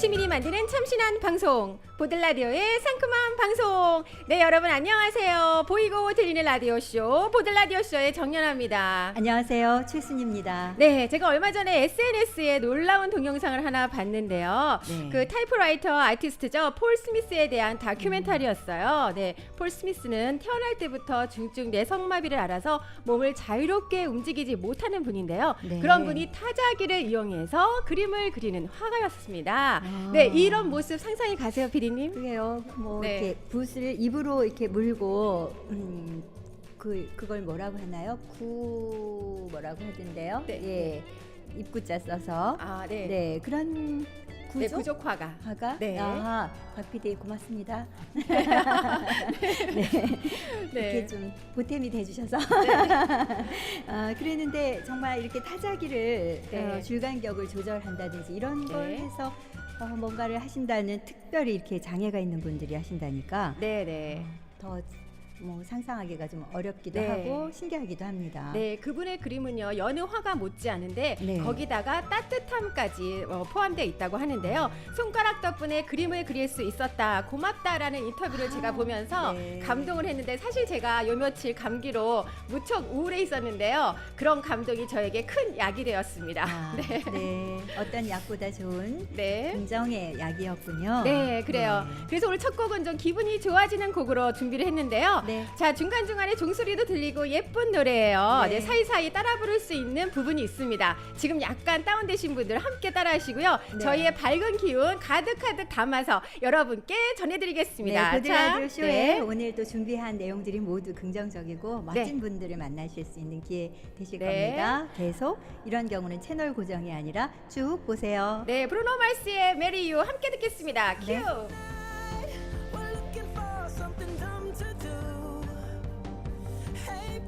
시민이 만드는 참신한 방송 보들라디오의 상큼한 방송 네 여러분 안녕하세요 보이고 들리는 라디오쇼 보들라디오쇼의 정연아입니다 안녕하세요. 최순입니다. 네 제가 얼마 전에 SNS에 놀라운 동영상을 하나 봤는데요 네. 그 타이프라이터 아티스트죠 폴 스미스에 대한 다큐멘터리였어요 네 폴 스미스는 태어날 때부터 중증 뇌성마비를 앓아서 몸을 자유롭게 움직이지 못하는 분인데요 네. 그런 분이 타자기를 이용해서 그림을 그리는 화가였습니다 아. 네 이런 모습 상상이 가세요 피디 님 그게요. 뭐 네. 이렇게 붓을 입으로 이렇게 물고 음, 그 그걸 뭐라고 하나요? 구 뭐라고 하던데요? 네. 예. 입구자 써서 아 네 네, 그런 네, 구조 부족 화가 화가 네. 아, 박 PD 고맙습니다. 네. 이렇게 좀 보탬이 돼주셔서 아, 그랬는데 정말 이렇게 타자기를 네. 어, 줄간격을 조절한다든지 이런 걸 네. 해서 어, 뭔가를 하신다는 특별히 이렇게 장애가 있는 분들이 하신다니까. 네네. 더 뭐 상상하기가 좀 어렵기도 네. 하고 신기하기도 합니다. 네, 그분의 그림은요 여느 화가 못지 않은데 네. 거기다가 따뜻함까지 어, 포함되어 있다고 하는데요. 손가락 덕분에 그림을 그릴 수 있었다, 고맙다라는 인터뷰를 제가 보면서 네. 감동을 했는데 사실 제가 요 며칠 감기로 무척 우울해 있었는데요. 그런 감동이 저에게 큰 약이 되었습니다. 아, 네, 네. 어떤 약보다 좋은 네. 긍정의 약이었군요. 네, 그래요. 네. 그래서 오늘 첫 곡은 좀 기분이 좋아지는 곡으로 준비를 했는데요. 네. 자 중간 중간에 종소리도 들리고 예쁜 노래예요. 네. 네. 사이사이 따라 부를 수 있는 부분이 있습니다. 지금 약간 다운되신 분들 함께 따라하시고요. 네. 저희의 밝은 기운 가득 가득 담아서 여러분께 전해드리겠습니다. 네, 자, 쇼에 네. 오늘 또 준비한 내용들이 모두 긍정적이고 멋진 분들을 만나실 수 있는 기회 되실 네. 겁니다. 계속 이런 경우는 채널 고정이 아니라 쭉 보세요. 네, 브루노 마스의 메리 유 함께 듣겠습니다. 큐. 네.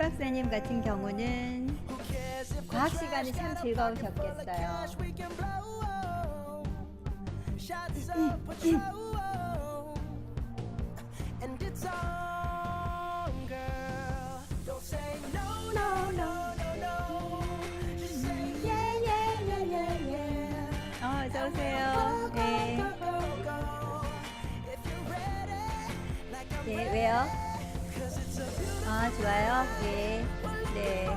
Oh, come on. 어, 최 박사님 같은 경우는 과학 시간이 참 즐거우셨겠어요. 아, 좋아요. 네. 네.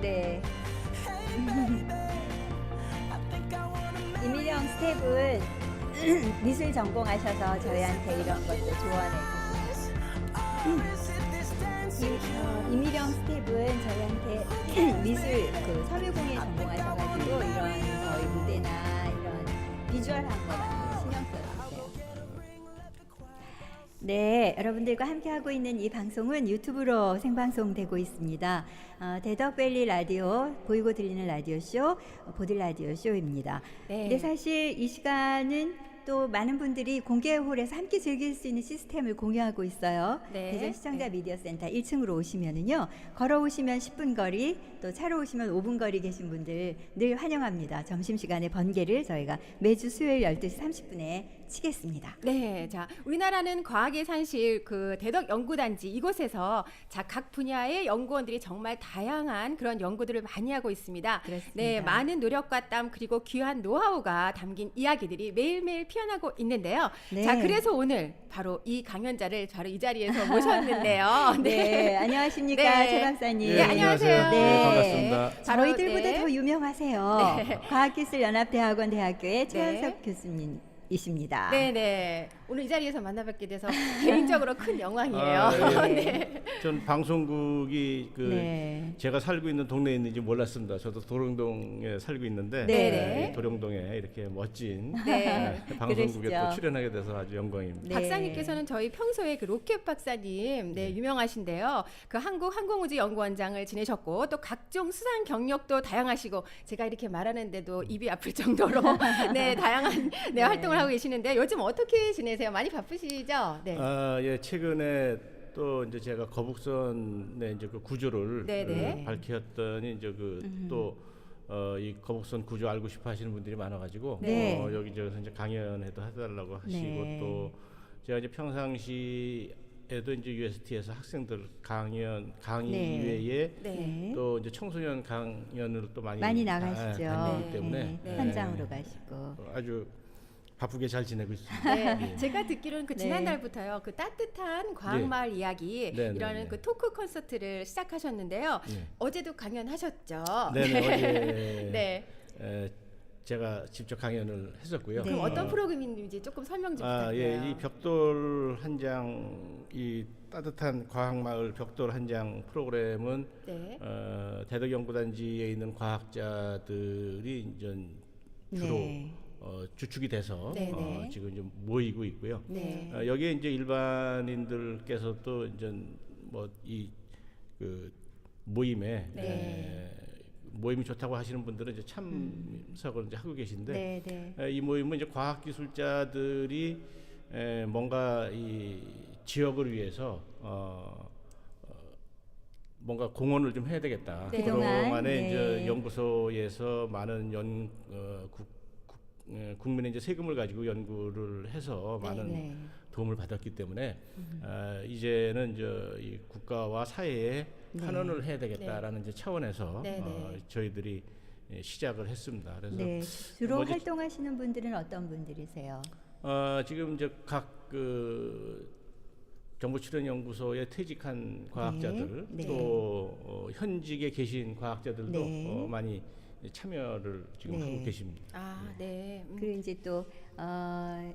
네. 이미령 스텝은 미술 전공하셔서 저희한테 이런 것도 조언해 dancing 이- 이미령 스텝은 저희한테 미술 그 섬유공예 전공하셔가지고 이런 저희 무대나 이런 비주얼한 거많 네, 여러분들과 함께 하고 있는 이 방송은 유튜브로 생방송되고 있습니다. 어, 대덕밸리 라디오 보이고 들리는 라디오 쇼 보들 라디오 쇼입니다. 네. 근데 사실 이 시간은 또 많은 분들이 공개홀에서 함께 즐길 수 있는 시스템을 공유하고 있어요. 네. 대전 시청자 네. 미디어 센터 1층으로 오시면은요. 걸어오시면 10분 거리, 또 차로 오시면 5분 거리 계신 분들 늘 환영합니다. 점심시간에 번개를 저희가 매주 수요일 12시 30분에 치겠습니다. 네, 자 우리나라는 과학의 산실 그 대덕 연구단지 이곳에서 자 각 분야의 연구원들이 정말 다양한 그런 연구들을 많이 하고 있습니다. 그렇습니다. 네, 많은 노력과 땀 그리고 귀한 노하우가 담긴 이야기들이 매일매일 피어나고 있는데요. 네. 자, 그래서 오늘 바로 이 강연자를 바로 이 자리에서 모셨는데요. 네, 안녕하십니까 네. 최 박사님. 네, 안녕하세요. 네, 반갑습니다. 바로 저희들보다 네. 더 유명하세요. 네. 과학기술연합대학원 대학교의 네. 최현석 교수님. 이십니다. 네네. 오늘 이 자리에서 만나뵙게 돼서 개인적으로 큰 영광이에요. 아, 예. 네. 전 방송국이 그 네. 제가 살고 있는 동네에 있는지 몰랐습니다. 저도 도령동에 살고 있는데 네네. 이 도령동에 이렇게 멋진 네. 네, 방송국에 그러시죠. 또 출연하게 돼서 아주 영광입니다. 네. 박사님께서는 저희 평소에 그 로켓 박사님 네, 유명하신데요. 그 한국 항공우주 연구원장을 지내셨고 또 각종 수상 경력도 다양하시고 제가 이렇게 말하는데도 입이 아플 정도로 네 다양한 네, 활동을 하고 계시는데 요즘 어떻게 지내세요? 많이 바쁘시죠? 네. 아, 예, 최근에 또 이제 제가 거북선의 이제 그 구조를 네네. 어, 밝혔더니 이제 그또 어, 이 거북선 구조 알고 싶어 하시는 분들이 많아가지고 네. 어, 여기저기서 이제 강연회도 해달라고 하시고 네. 또 제가 이제 평상시에도 이제 UST에서 학생들 강연 강의 네. 외에 네. 네. 또 이제 청소년 강연으로 또 많이 많이 다- 나가시죠. 다니기 네. 때문에 네. 현장으로 가시고. 어, 아주 바쁘게 잘 지내고 있습니다. 네, 제가 듣기로는 그 네. 지난달부터요, 그 따뜻한 과학마을 이야기 네, 네, 이라는 네. 그 토크 콘서트를 시작하셨는데요. 네. 어제도 강연하셨죠? 네네 어제 네. 에, 제가 직접 강연을 했었고요. 네. 그럼 어떤 어, 프로그램인지 조금 설명 좀 아, 부탁드려요. 예, 이 벽돌 한 장, 이 따뜻한 과학마을 벽돌 한 장 프로그램은 네. 어, 대덕 연구단지에 있는 과학자들이 이제 주로 네. 어, 주축이 돼서 네, 어, 네. 지금 좀 모이고 있고요. 네. 어, 여기에 이제 일반인들께서 또 이제 뭐이 그 모임에 네. 에, 모임이 좋다고 하시는 분들은 이제 참석을 이제 하고 계신데 네, 네. 에, 이 모임은 이제 과학 기술자들이 에, 뭔가 이 지역을 위해서 어, 어, 뭔가 공헌을 좀 해야 되겠다. 네. 그동안, 그동안에 네. 이제 연구소에서 많은 연 어, 국, 국, 에, 국민의 이제 세금을 가지고 연구를 해서 네, 많은 네. 도움을 받았기 때문에 아, 이제는 이제 이 국가와 사회에 네. 환원을 해야 되겠다라는 이제 차원에서 네, 어, 네. 저희들이 예, 시작을 했습니다. 그래서 네. 주로 뭐지? 활동하시는 분들은 어떤 분들이세요? 어, 지금 이제 각그 정부 출연 연구소에 퇴직한 과학자들 네. 또 어, 현직에 계신 과학자들도 네. 어, 많이 참여를 지금 네. 하고 계십니다. 아, 네. 음. 그리고 이제 또 어,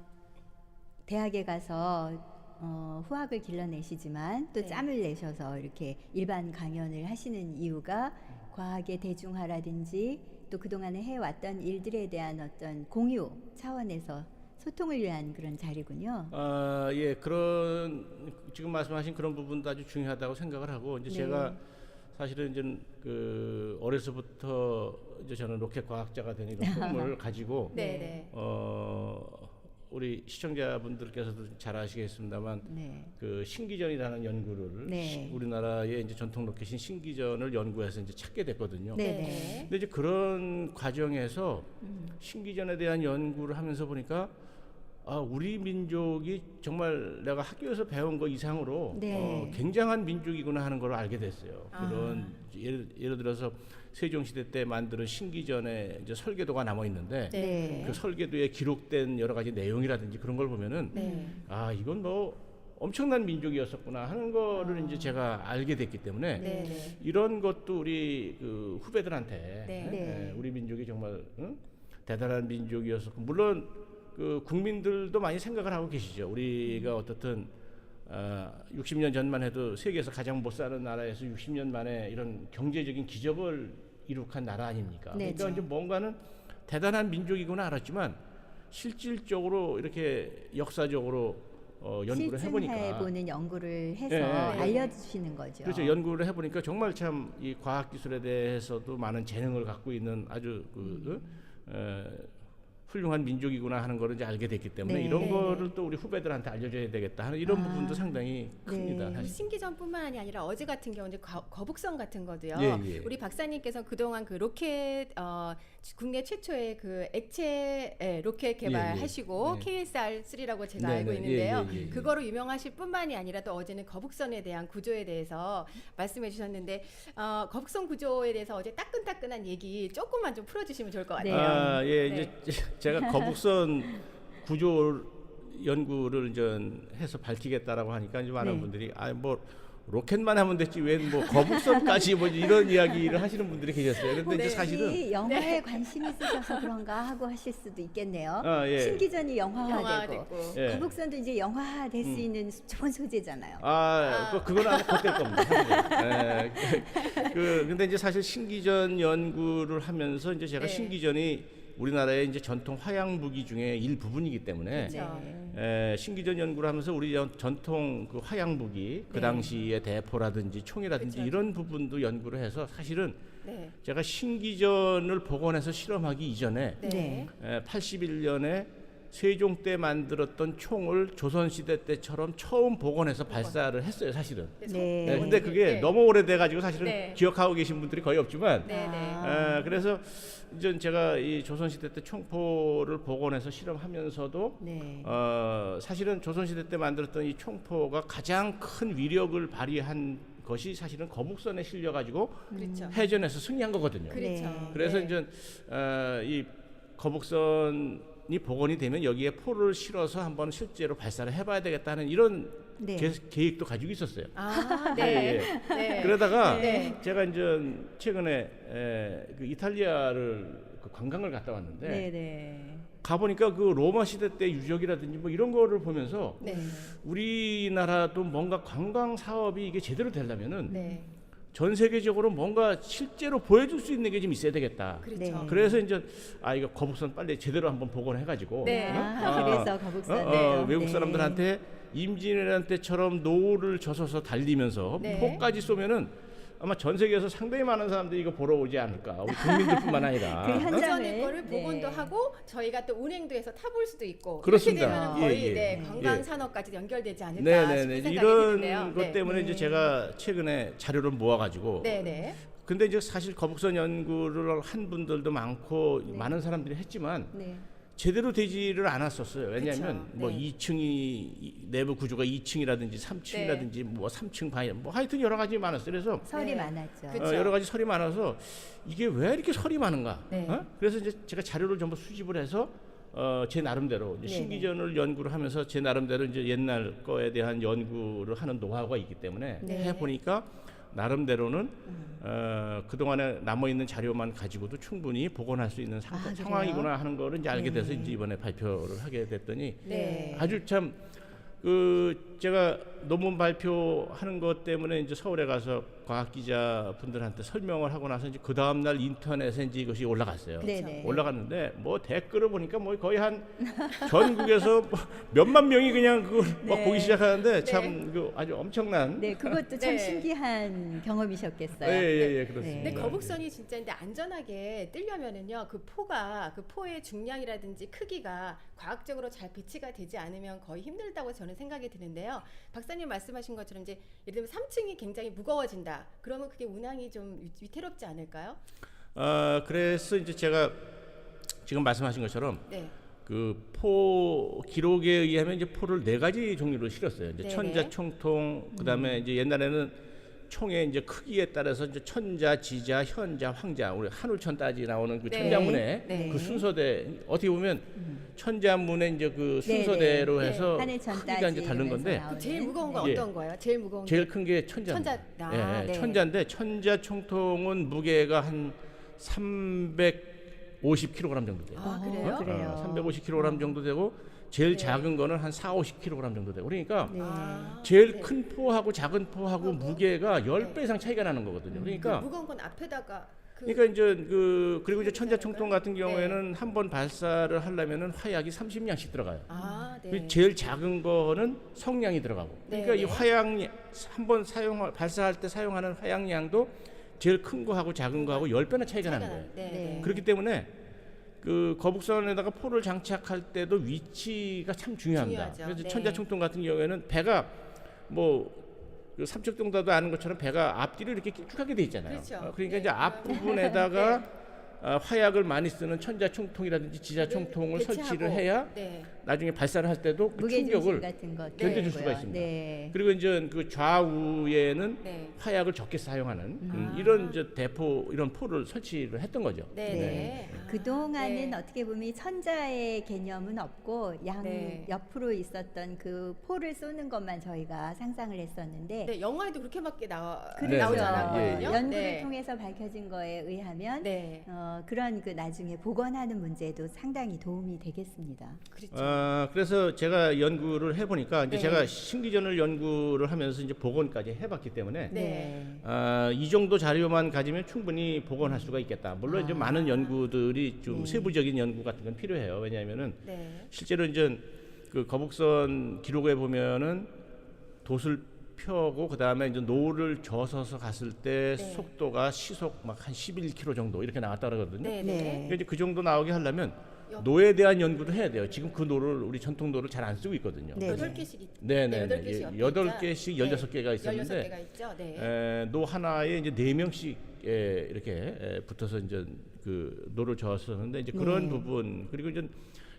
대학에 가서 어, 후학을 길러내시지만 또 네. 짬을 내셔서 이렇게 일반 강연을 하시는 이유가 과학의 대중화라든지 또 그동안에 해왔던 일들에 대한 어떤 공유 차원에서 소통을 위한 그런 자리군요. 아, 예, 그런 지금 말씀하신 그런 부분도 아주 중요하다고 생각을 하고 이제 네. 제가 사실은 이제 그 어려서부터 이제 저는 로켓 과학자가 되는 이런 꿈을 가지고 네, 네. 어 우리 시청자분들께서도 잘 아시겠습니다만 네. 그 신기전이라는 연구를 네. 시- 우리나라의 이제 전통 로켓인 신기전을 연구해서 이제 찾게 됐거든요. 네. 네. 근데 이제 그런 과정에서 음. 신기전에 대한 연구를 하면서 보니까 아, 우리 민족이 정말 내가 학교에서 배운 거 이상으로 네. 어, 굉장한 민족이구나 하는 걸 알게 됐어요. 아. 그런 예를, 예를 들어서 세종시대 때 만드는 신기전에 이제 설계도가 남아 있는데 네. 그 설계도에 기록된 여러 가지 내용이라든지 그런 걸 보면은 네. 아 이건 뭐 엄청난 민족이었었구나 하는 거를 이제 제가 알게 됐기 때문에 네, 네. 이런 것도 우리 그 후배들한테 네. 예, 네. 우리 민족이 정말 응? 대단한 민족이었었고 물론 그 국민들도 많이 생각을 하고 계시죠. 우리가 어떻든 아, 60년 전만 해도 세계에서 가장 못 사는 나라에서 60년 만에 이런 경제적인 기적을 이룩한 나라 아닙니까? 네, 그러니까 네. 이제 뭔가는 대단한 민족이구나 알았지만 실질적으로 이렇게 역사적으로 어, 연구를 해보니까 실증해보는 연구를 해서 예, 예, 예. 알려주시는 거죠. 그렇죠. 연구를 해보니까 정말 참 이 과학 기술에 대해서도 많은 재능을 갖고 있는 아주 그 어, 어, 훌륭한 민족이구나 하는 거를 이제 알게 됐기 때문에 네. 이런 네, 거를 또 우리 후배들한테 알려줘야 되겠다 하는 이런 아, 부분도 상당히 큽니다. 네. 사실. 신기전뿐만이 아니라 어제 같은 경우 이제 거- 거북선 같은 거도요. 예, 예. 우리 박사님께서 그동안 그 로켓 어, 국내 최초의 그 액체 예, 로켓 개발하시고 네. KSR3라고 제가 네, 알고 네. 있는데요. 예, 예, 예, 예. 그거로 유명하실 뿐만이 아니라 또 어제는 거북선에 대한 구조에 대해서 말씀해 주셨는데 어, 거북선 구조에 대해서 어제 따끈따끈한 얘기 조금만 좀 풀어주시면 좋을 것 같아요. 아, 예, 네. 이제 제가 거북선 구조 연구를 이제 해서 밝히겠다라고 하니까 이제 많은 네. 분들이 아뭐 로켓만 하면 됐지 왜 뭐 거북선까지 뭐 이런 이야기를 하시는 분들이 계셨어요. 근데 네. 이제 사실은 혹시 영화에 관심 있으셔서 그런가 하고 하실 수도 있겠네요. 아, 예. 신기전이 영화화되고 영화됐고. 예. 거북선도 이제 영화화 될 수 음. 있는 좋은 소재잖아요. 아, 그 그건 아마 곧될 겁니다. 예, 그, 그 근데 이제 사실 신기전 연구를 하면서 이제 제가 네. 신기전이 우리나라의 이제 전통 화양 무기 중에 일부분이기 때문에 그렇죠. 에, 신기전 연구를 하면서 우리 전- 전통 그 화양 무기 그 네. 당시의 대포라든지 총이라든지 그쵸. 이런 부분도 연구를 해서 사실은 네. 제가 신기전을 복원해서 실험하기 이전에 네. 에, 81년에 세종 때 만들었던 총을 조선 시대 때처럼 처음 복원해서 발사를 했어요, 사실은. 네. 네, 근데 그게 네. 너무 오래돼 가지고 사실은 네. 기억하고 계신 분들이 거의 없지만 네, 네. 아. 에, 그래서 이제 제가 이 조선 시대 때 총포를 복원해서 실험하면서도 네. 어, 사실은 조선 시대 때 만들었던 이 총포가 가장 큰 위력을 발휘한 것이 사실은 거북선에 실려 가지고 그렇죠. 해전에서 승리한 거거든요. 그렇죠. 네. 그래서 네. 이제 어, 이 거북선 이 복원이 되면 여기에 포를 실어서 한번 실제로 발사를 해봐야 되겠다는 이런 네. 계, 계획도 가지고 있었어요. 아, 예, 네. 예. 네. 그러다가 네. 제가 이제 최근에 에, 그 이탈리아를 그 관광을 갔다 왔는데 네, 네. 가보니까 그 로마 시대 때 유적이라든지 뭐 이런 거를 보면서 네. 우리나라도 뭔가 관광 사업이 이게 제대로 되려면은 네. 전 세계적으로 뭔가 실제로 보여줄 수 있는 게 좀 있어야 되겠다. 그렇죠. 네. 그래서 이제 아 이거 거북선 빨리 제대로 한번 복원해가지고 네. 어? 아, 아, 그래서 어, 거북선. 어, 외국 사람들한테 임진왜란 때처럼 노를 젖어서 달리면서 네. 포까지 쏘면은 아마 전 세계에서 상당히 많은 사람들이 이거 보러 오지 않을까 우리 국민들뿐만 아니라 그 어? 한- 그전에 현장을, 거를 복원도 네. 하고 저희가 또 운행도 해서 타볼 수도 있고 그렇습니다. 이렇게 되면 거의 예, 예. 네, 예. 관광 산업까지 연결되지 않을까 네네네 싶은 생각이 이런 드는데요. 것 네. 때문에 이제 네. 제가 최근에 자료를 모아가지고 네, 네. 근데 이제 사실 거북선 연구를 한 분들도 많고 네. 많은 사람들이 했지만 네. 제대로 되지를 않았었어요. 왜냐하면 그쵸. 뭐 네. 2층이 내부 구조가 2층이라든지 3층이라든지 뭐 3층 방, 뭐 하여튼 여러 가지 많았어요. 그래서 설이 네. 많았죠. 어, 여러 가지 설이 많아서 이게 왜 이렇게 설이 많은가? 네. 어? 그래서 이제 제가 자료를 전부 수집을 해서 어, 제 나름대로 이제. 신기전을 연구를 하면서 제 나름대로 이제 옛날 거에 대한 연구를 하는 노하우가 있기 때문에 네. 해 보니까 나름대로는 음. 어, 그 동안에 남아 있는 자료만 가지고도 충분히 복원할 수 있는 상, 아, 그래요? 상황이구나 하는 거를 이제 알게 돼서 네. 이제 이번에 발표를 하게 됐더니 네. 아주 참그 제가 논문 발표하는 것 때문에 이제 서울에 가서 과학 기자 분들한테 설명을 하고 나서 이제 그 다음 날 인터넷에 이제 이것이 올라갔어요. 네네. 올라갔는데 뭐 댓글을 보니까 뭐 거의 한 전국에서 뭐 몇만 명이 그냥 그걸 막 네. 보기 시작하는데 참그 아주 엄청난 네, 그것도 참 네. 신기한 경험이셨겠어요. 예예예 네. 그렇습니다. 근데 거북선이 진짜 근데 안전하게 뜨려면은요 그 포가 그 포의 중량이라든지 크기가 과학적으로 잘 배치가 되지 않으면 거의 힘들다고 저는 생각이 드는데요 박사님 말씀하신 것처럼 이제 예를 들면 3층이 굉장히 무거워진다 그러면 그게 운항이 좀 위- 위태롭지 않을까요? 어, 그래서 이제 제가 지금 말씀하신 것처럼 네, 그포 기록에 의하면 이제 포를 네 가지 종류로 실었어요. 이제 네네. 천자, 총통, 그다음에 이제 옛날에는 총의 이제 크기에 따라서 이제 천자, 지자, 현자, 황자, 우리 한울천 따지 나오는 그 네. 천자문에 네. 그 순서대 어떻게 보면 천자문에 이제 그 네네. 순서대로 네. 해서 하늘천 크기가 이제 다른 건데 그 제일 무거운 건 예. 어떤 거예요? 제일 무거운 제일 게큰게 천자입니다. 천자. 아, 예, 예, 네. 천자인데 천자 총통은 무게가 한 350kg 정도 돼요. 아, 어, 그래요? 그래요. 350kg 정도 되고 제일 네. 작은 거는 한 4, 50kg 정도 되고 그러니까 네. 아, 제일 네. 큰 포하고 작은 포하고 무게가 10배 네. 이상 차이가 나는 거거든요. 그 그러니까 무거운 건 앞에다가 그 그러니까 이제 그 그리고 이제 그렇지 천자 총통 같은? 경우에는 한 번 발사를 하려면은 화약이 30량씩 들어가요. 아, 네. 제일 작은 거는 성량이 들어가고. 그러니까 네, 이 네. 화약 한번 사용 발사할 때 사용하는 화약량도 제일 큰 거하고 작은 거하고 10배나 차이가 나는 거예요. 네. 그렇기 때문에 그 거북선에다가 포를 장착할 때도 위치가 참 중요합니다. 중요하죠. 그래서 네. 천자총통 같은 경우에는 배가 뭐그 삼척동다도 아는 것처럼 배가 앞뒤로 이렇게 길쭉하게 돼 있잖아요. 그렇죠. 어, 그러니까 네. 이제 앞 부분에다가 아, 화약을 많이 쓰는 천자 총통이라든지 지자 총통을 배치하고, 설치를 해야 네. 나중에 발사를 할 때도 그 충격을 같은 것 견뎌줄 수가. 있습니다. 네. 그리고 이제 그 좌우에는 네. 화약을 적게 사용하는 음, 아. 이런 이제 대포 이런 포를 설치를 했던 거죠. 네. 네. 네. 그 동안은 네. 어떻게 보면 이 천자의 개념은 없고 양 네. 옆으로 있었던 그 포를 쏘는 것만 저희가 상상을 했었는데 네, 영화에도 그렇게밖에 나와 네, 나오지 네. 않았거든요. 예, 예. 연구를 네. 통해서 밝혀진 거에 의하면 네. 어, 그런 그 나중에 복원하는 문제도 상당히 도움이 되겠습니다. 그렇죠. 아, 그래서 제가 연구를 해보니까 이제 네. 제가 신기전을 연구를 하면서 이제 복원까지 해봤기 때문에 네. 아, 이 정도 자료만 가지면 충분히 복원할 수가 있겠다. 물론 이제 아. 많은 연구들이 좀 네. 세부적인 연구 같은 건 필요해요. 왜냐하면은 네. 실제로 이제 그 거북선 기록에 보면은 돛을 펴고 그 다음에 이제 노를 져서서 갔을 때 네. 속도가 시속 막 한 11km 정도 이렇게 나왔다 그러거든요. 네. 네. 네. 그러니까 이제 그 정도 나오게 하려면 여- 노에 대한 연구도 해야 돼요. 지금 그 노를 우리 전통 노를 잘 안 쓰고 있거든요. 네. 여덟 개씩 있- 네, 네, 네, 여덟 네. 개씩 예, 옆에 여덟. 개씩 네. 열여섯 개가 있었는데 개가 있죠. 네. 에, 노 하나에 이제 네 명씩 에, 이렇게 에, 붙어서 이제 그 노를 저었었는데 이제 그런 네. 부분 그리고 이제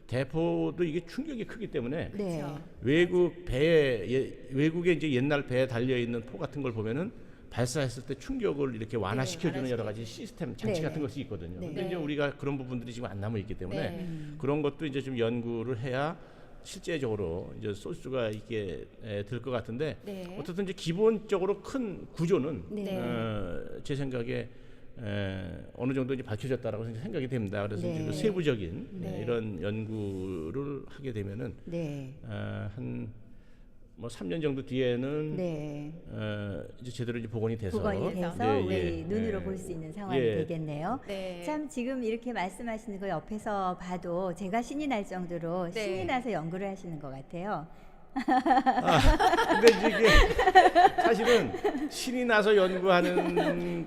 대포도 이게 충격이 크기 때문에 네. 그렇죠. 외국 배에 예, 외국에 이제 옛날 배에 달려 있는 포 같은 걸 보면은 발사했을 때 충격을 이렇게 완화시켜주는 완화시켜- 여러 가지 시스템 장치 네, 같은 네. 것이 있거든요. 네. 근데 이제 네. 우리가 그런 부분들이 지금 안 남아 있기 때문에 네. 그런 것도 이제 좀 연구를 해야 실제적으로 이제 쏠 수가 있게 될 것 같은데 네. 어쨌든 이제 기본적으로 큰 구조는 네. 어, 제 생각에 에, 어느 정도 이제 밝혀졌다라고 생각이 됩니다. 그래서 네. 그 세부적인 네. 에, 이런 연구를 하게 되면은 네. 어, 한뭐 3년 정도 뒤에는 네. 어, 이제 제대로 이제 복원이 돼서 복원이 돼서 예, 우리 예, 눈으로 예. 볼수 있는 상황이 예. 되겠네요. 네. 참 지금 이렇게 말씀하시는 거 옆에서 봐도 제가 신이 날 정도로 네. 신이 나서 연구를 하시는 것 같아요. 근데 이제 이게 사실은 신이 나서 연구하는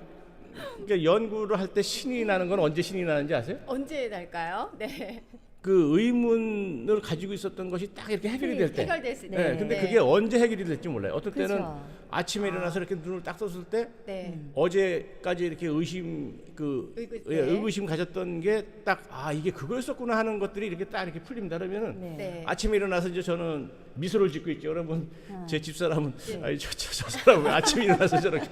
그러니까 연구를 할 때 신이 나는 건 언제 신이 나는지 아세요? 언제 날까요? 네. 그 의문을 가지고 있었던 것이 딱 이렇게 해결이 될 때. 해결됐을 때. 네. 근데 네. 그게 언제 해결이 될지 몰라요. 어떨 때는 그렇죠. 아침에 일어나서 이렇게 눈을 딱 떴을 때 네. 어제까지 이렇게 의심 그 의구- 예, 네. 의구심 가졌던 게 딱 아 이게 그거였었구나 하는 것들이 이렇게 딱 이렇게 풀립니다. 그러면은 네. 네. 아침에 일어나서 이제 저는 미소를 짓고 있죠. 그러면 아. 제 집사람은 네. 아이 저, 저, 저 사람 왜 아침에 일어나서 저렇게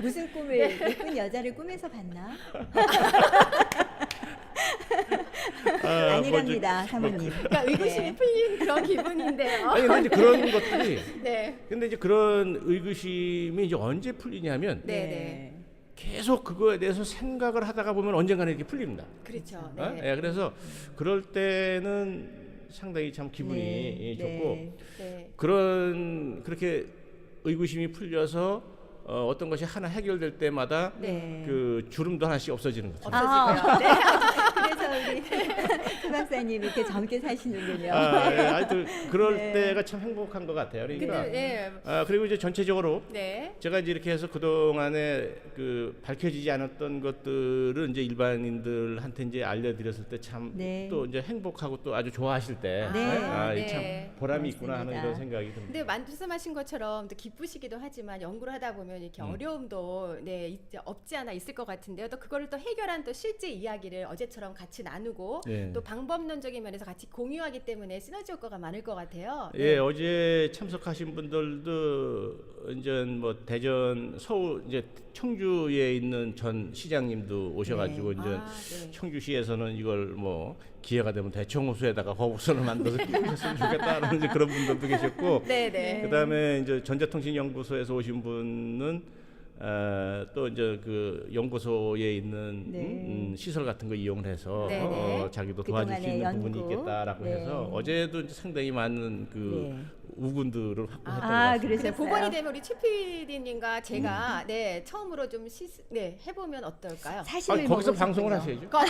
무슨 꿈을 예쁜 여자를 꿈에서 봤나? 아, 아니랍니다, 사모님. 그러니까 의구심이 네. 풀린 그런 기분인데요. 아니 근데 이제 그런 것들이 네. 근데 이제 그런 의구심이 이제 언제 풀리냐면 네, 네. 계속 그거에 대해서 생각을 하다가 보면 언젠가는 이렇게 풀립니다. 그렇죠. 어? 네. 예, 그래서 그럴 때는 상당히 참 기분이 네, 좋고 네. 네. 그런 그렇게 의구심이 풀려서 어, 어떤 것이 하나 해결될 때마다 네. 그 주름도 하나씩 없어지는 거죠. 없어지고요. 네. 그래서 우리 그 박사님 이렇게 젊게 사시는군요. 아, 예, 하여튼 그럴 네. 때가 참 행복한 것 같아요. 그러니까 근데 네. 아, 그리고 이제 전체적으로 네. 제가 이제 이렇게 해서 그 동안에 그 밝혀지지 않았던 것들을 이제 일반인들한테 이제 알려드렸을 때 참 또 네. 이제 행복하고 또 아주 좋아하실 때 네. 아, 네. 참 보람이 있구나 하는 맞습니다. 이런 생각이 듭니다. 근데 말씀하신 것처럼 또 기쁘시기도 하지만 연구를 하다 보면 이렇게 음. 어려움도 네 있- 없지 않아 있을 것 같은데요. 또 그거를 또 해결한 또 실제 이야기를 어제처럼 같이 나누고 예. 또 방법론적인 면에서 같이 공유하기 때문에 시너지 효과가 많을 것 같아요. 네. 예, 어제 참석하신 분들도 이제 뭐 대전 서울 이제 청주에 있는 전 시장님도 오셔가지고 이제 아, 네. 청주시에서는 이걸 뭐 기회가 되면 대청호수에다가 거북선을 만들어서 끼우셨으면 좋겠다는 그런 분들도 계셨고 네, 네. 그다음에 이제 전자통신연구소에서 오신 분은 어, 또 이제 그 연구소에 있는 네. 음, 음, 시설 같은 거 이용을 해서 네, 어, 네. 자기도 도와줄 수 있는 부분이 연구. 있겠다라고 네. 해서 어제도 상당히 많은 그 네. 우군들을 확보했던 아, 것 같습니다. 근데 그러셨어요? 복원이 되면 우리 최 PD님과 제가 음. 네 처음으로 좀 시, 네 해보면 어떨까요? 아, 거기서. 방송을 하셔야죠. 거-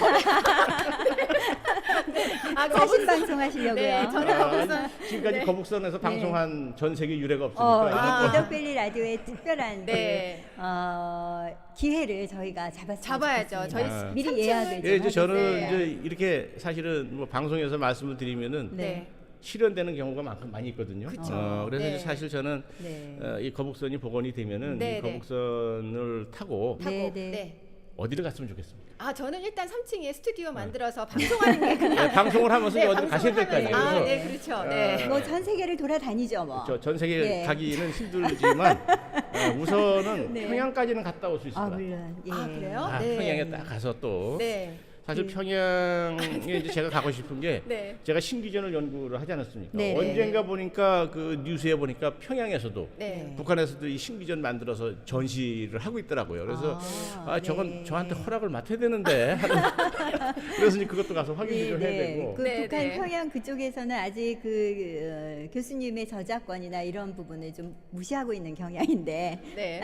아, 사심 거북선. 방송 하시려고요. 네, 저는 거북선. 아, 지금까지 네. 거북선에서 방송한 전 세계 유례가 없으니까 어, 이거 아. 이 라디오의 특별한 네. 그, 어, 기회를 저희가. 잡아야죠. 저희 아. 미리 예약을 좀 예, 이제 저는 네. 이제 이렇게 사실은 뭐 방송에서 말씀을 드리면은 네. 실현되는 경우가 많, 많이 있거든요. 그쵸. 어, 그래서 네. 이제 사실 저는 네. 어, 이 거북선이 복원이 되면은 네, 이 네. 거북선을 타고 타고 네, 네, 네. 어디를 갔으면 좋겠습니까? 아 저는 일단 3층에 스튜디오 만들어서 방송하는 게 그냥 네, 방송을 하면서 네, 어디 가셔야 될거 방송을 아니에요. 하면서. 아, 그래서 네, 그렇죠. 네. 뭐 전 세계를 돌아다니죠 뭐. 저 전 세계 네. 가기는 힘들지만 어, 우선은 네. 평양까지는 갔다 올수아 있습니다. 물론. 예. 아, 그래요? 아, 네. 평양에 딱 가서 또 네. 사실 그- 평양에 이제 제가 가고 싶은 게 네. 제가 신기전을 연구를 하지 않았습니까? 네. 언젠가 보니까 그 뉴스에 보니까 평양에서도 네. 북한에서도 이 신기전 만들어서 전시를 하고 있더라고요. 그래서 아, 저건 네. 저한테 허락을 맡아야 되는데 하는 그래서 이제 그것도 가서 확인을 좀 해야 되고 그 네, 북한 네. 평양 그쪽에서는 아직 그 어, 교수님의 저작권이나 이런 부분을 좀 무시하고 있는 경향인데 네.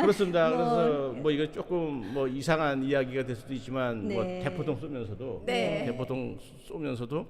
그렇습니다. 뭐, 그래서 뭐 이거 조금 뭐 이상한 이야기가 될 수도 있지만 뭐 네. 대포 동 쏘면서도 네. 대포동 쏘면서도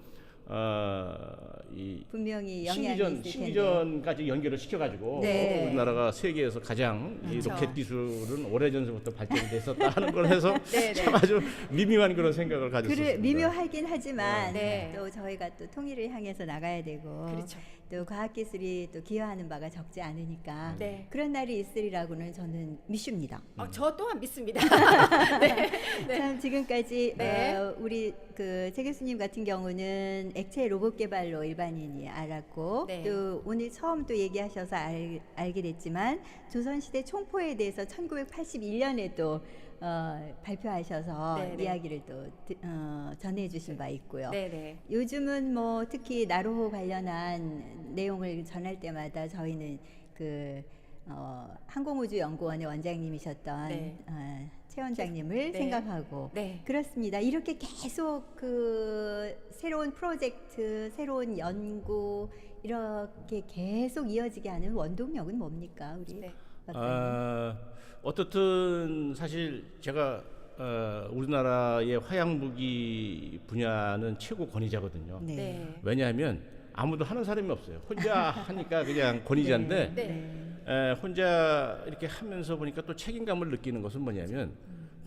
어이 분명히 영향이 신기전 있을 텐데. 신기전까지 연결을 시켜가지고 네. 우리나라가 세계에서 가장 이 그렇죠. 로켓 기술은 오래전부터 발전이 됐었다 하는 걸 해서 네, 네. 참 아주 미묘한 그런 생각을 가졌습니다. 그래 미묘하긴 하지만 네. 또 저희가 또 통일을 향해서 나가야 되고 그렇죠. 또 과학기술이 또 기여하는 바가 적지 않으니까 네. 그런 날이 있으리라고는 저는 믿습니다. 어, 저 또한 믿습니다. 참 지금까지 네. 어, 우리 그최 교수님 같은 경우는 액체 로봇 개발로 일반인이 알았고 네. 또 오늘 처음 또 얘기하셔서 알, 알게 됐지만 조선시대 총포에 대해서 1981년에 또 어, 발표하셔서 네, 네. 이야기를 또 드- 어, 전해주신 바 있고요. 네, 네. 요즘은 뭐 특히 나로호 관련한 내용을 전할 때마다 저희는 그 어, 항공우주연구원의 원장님이셨던 네. 어, 최 원장님을 네. 생각하고 네. 그렇습니다. 이렇게 계속 그 새로운 프로젝트, 새로운 연구 이렇게 계속 이어지게 하는 원동력은 뭡니까, 우리? 네. 아, 어떻든 사실 제가 어, 우리나라의 화약 무기 분야는 최고 권위자거든요. 네. 네. 왜냐하면 아무도 하는 사람이 없어요. 혼자 하니까 그냥 권위자인데 네. 에, 혼자 이렇게 하면서 보니까 또 책임감을 느끼는 것은 뭐냐면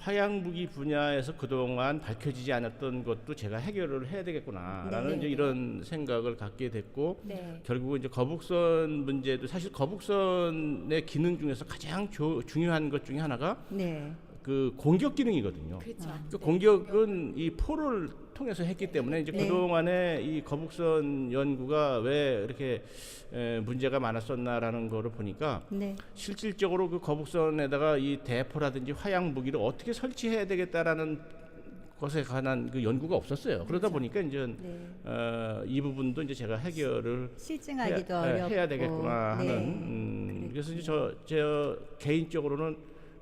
화약 무기 분야에서 그동안 밝혀지지 않았던 것도 제가 해결을 해야 되겠구나라는 네. 이제 이런 생각을 갖게 됐고 네. 결국 이제 거북선 문제도 사실 거북선의 기능 중에서 가장 조- 중요한 것 중에 하나가 네. 그 공격 기능이거든요. 그렇죠. 그 공격은 이 포를 통해서 했기 때문에 이제 네. 그동안에 이 거북선 연구가 왜 이렇게 에, 문제가 많았었나라는 거를 보니까 네. 실질적으로 그 거북선에다가 이 대포라든지 화약 무기를 어떻게 설치해야 되겠다라는 것에 관한 그 연구가 없었어요. 그러다 보니까 이제 네. 어, 이 부분도 이제 제가 해결을 실증하기도 해야, 어렵고 해야 되겠구나 하는 네. 음, 그래서 이제 저, 저 개인적으로는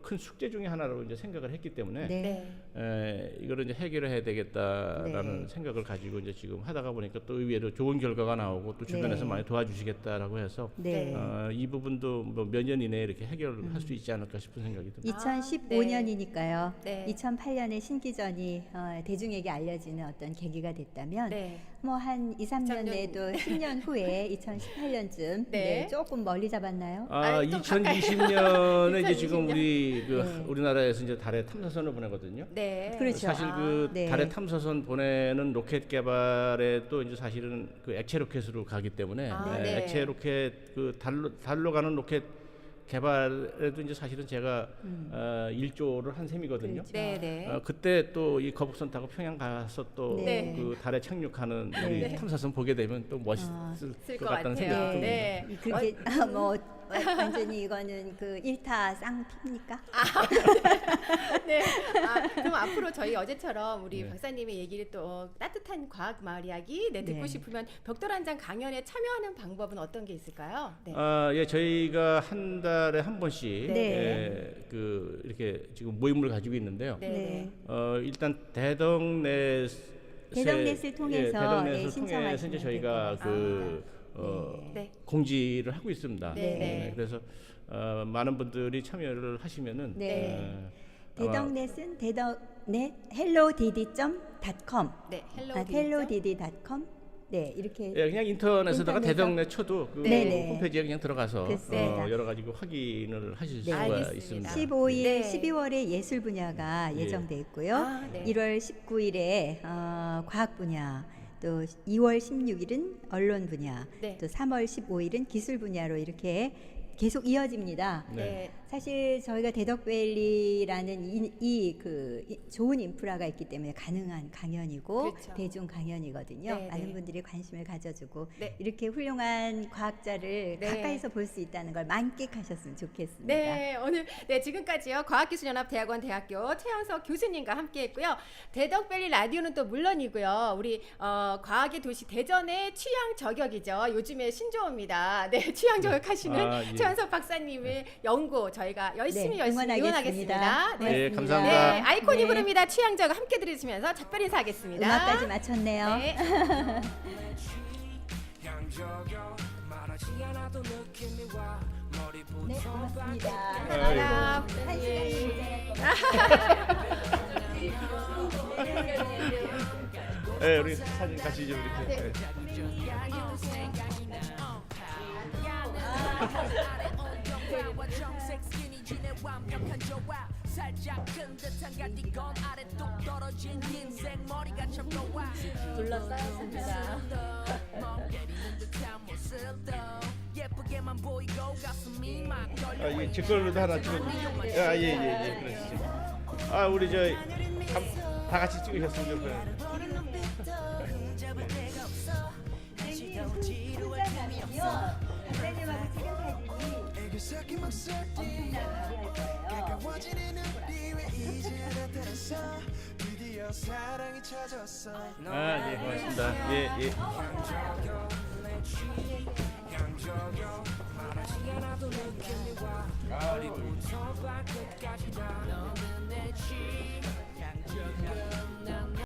큰 숙제 중에 하나로 이제 생각을 했기 때문에 네. 네. 에, 이거를 이제 해결을 해야 되겠다라는 네. 생각을 가지고 이제 지금 하다가 보니까 또 의외로 좋은 결과가 나오고 또 주변에서 네. 많이 도와주시겠다라고 해서 네. 어, 이 부분도 뭐 몇 년 이내에 이렇게 해결할 수 있지 않을까 싶은 생각이 듭니다. 2015년이니까요. 네. 2008년에 신기전이 어, 대중에게 알려지는 어떤 계기가 됐다면 네. 뭐 한 2, 3년 3년 내도 10년 후에 2018년쯤 네. 조금 멀리 잡았나요? 아, 아니, 좀 2020년에 이제 지금 2020년. 우리 그 네. 우리나라에서 이제 달에 탐사선을 보내거든요. 네. 그렇죠. 사실 그 네. 달에 탐사선 보내는 로켓 개발에 또 이제 사실은 그 액체 로켓으로 가기 때문에 아, 네, 네. 액체 로켓 그 달로 달로 가는 로켓 개발에도 이제 사실은 제가 어, 일조를 한 셈이거든요. 그렇죠. 네, 네. 어, 그때 또 이 거북선 타고 평양 가서 또 그 네. 달에 착륙하는 우리 네. 탐사선 보게 되면 또 멋있을 쓸것것 같다는 같아요. 생각이 듭니다. 네. 그렇게 아, 뭐 완전히 이거는 그 일타 쌍피입니까? 네. 아, 그럼 앞으로 저희 어제처럼 우리 네. 박사님의 얘기를 또 따뜻한 과학 마을 이야기 네, 듣고 네. 싶으면 벽돌 한 장 강연에 참여하는 방법은 어떤 게 있을까요? 네. 아, 예, 저희가 한 달에 한 번씩 네. 예, 그 이렇게 지금 모임을 가지고 있는데요. 네. 네. 어, 일단 대덕넷 대덕넷을 통해서, 예, 대덕넷을 통해서 신청하시면 이제 저희가 그 어, 네. 공지를 하고 있습니다. 네, 네. 그래서 어, 많은 분들이 참여를 하시면은 네. 어, 대덕넷은 대덕넷 hellodd.com 네. 헬로 아, hellodd.com 네 이렇게 예, 그냥 인터넷에다가? 대덕넷 쳐도 그 네네. 홈페이지에 그냥 들어가서. 어, 여러 가지 그 확인을 하실 네. 수가 알겠습니다. 있습니다. 15일, 네. 12월에 예술 분야가 예. 예정돼 있고요. 아, 네. 1월 19일에 어, 과학 분야, 또 2월 16일은 언론 분야, 네. 또 3월 15일은 기술 분야로 이렇게 계속 이어집니다. 네. 사실 저희가 대덕밸리라는 이그 좋은 인프라가 있기 때문에 가능한 강연이고 그렇죠. 대중 강연이거든요. 네, 많은 네. 분들이 관심을 가져주고 네. 이렇게 훌륭한 과학자를 네. 가까이서 볼 수 있다는 걸 만끽하셨으면 좋겠습니다. 네, 오늘 네 지금까지요 과학기술연합대학원 대학교 최현석 교수님과 함께했고요. 대덕밸리 라디오는 또 물론이고요. 우리 어, 과학의 도시 대전의 취향 저격이죠. 요즘에 신조어입니다. 네, 취향 저격하시는 아, 예. 최현석 박사님의 연구 저 희가 열심히 네, 열심히 응원하겠습니다. 응원하겠습니다. 네. 네, 네, 감사합니다. 아이콘이 네. 부릅니다. 취향 저격 함께 들으시면서 작별 인사하겠습니다. 음악까지 마쳤네요. 네. 네, 고맙습니다. 감사합니다. 한 예. 시간이 네, 우리 사진 같이 좀 이렇게. 네. 스키니진의 완벽한 조화 살짝 큰 듯한 가디건 아래 뚝 떨어진 흰색 머리가 참 좋아 둘러싸였습니다. 멍 때리는 듯한 모습도 예쁘게만 보이고 가슴이 막 아, 떨려 이게 제 걸로도 하나 찍어. 아, 예, 예, 예, 그러시죠. 아, 우리 저 감- 다 같이 찍으셨으면 좋겠어요. 박사님하고 찍은 사진이 엄청나게 화려할 거예요. 아, 예, 고맙습니다. 예, 예. 향저겨 말하지 않아도 느낌이 와 머리부터 발끝까지 다 너는 내 취향저격